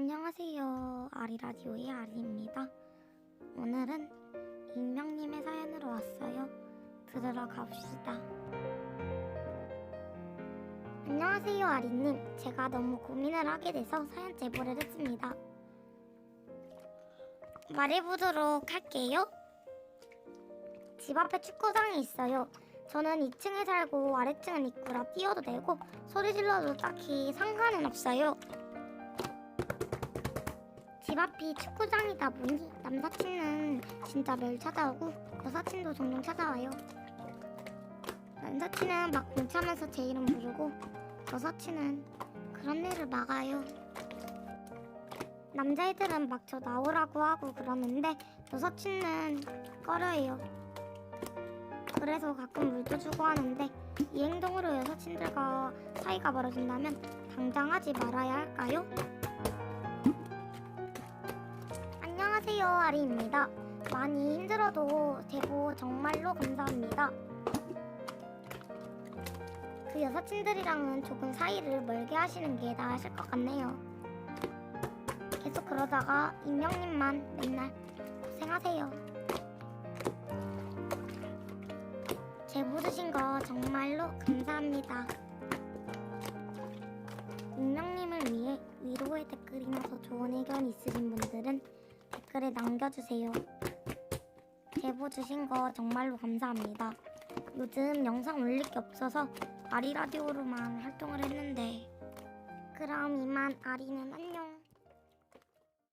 안녕하세요. 아리라디오의 아리입니다. 오늘은 익명님의 사연으로 왔어요. 들으러 갑시다. 안녕하세요, 아리님. 제가 너무 고민을 하게 돼서 사연 제보를 했습니다. 말해보도록 할게요. 집 앞에 축구장이 있어요. 저는 2층에 살고 아래층은 입구라 뛰어도 되고 소리 질러도 딱히 상관은 없어요. 집 앞이 축구장이다 보니 남사친은 진짜 매일 찾아오고 여사친도 종종 찾아와요. 남사친은 막 공차면서 제 이름 부르고 여사친은 그런 일을 막아요. 남자애들은 막 저 나오라고 하고 그러는데 여사친은 꺼려해요. 그래서 가끔 물도 주고 하는데 이 행동으로 여사친들과 사이가 멀어진다면 당장 하지 말아야 할까요? 안녕하세요 아리입니다. 많이 힘들어도 제보 정말로 감사합니다. 그 여사친들이랑은 조금 사이를 멀게 하시는 게 나으실 것 같네요. 계속 그러다가 임명님만 맨날 고생하세요. 제보 주신 거 정말로 감사합니다. 임명님을 위해 위로의 댓글이나 더 좋은 의견 있으신 분들은 댓글에 남겨주세요. 제보 주신 거 정말로 감사합니다. 요즘 영상 올릴 게 없어서 아리 라디오로만 활동을 했는데 그럼 이만 아리는 안녕.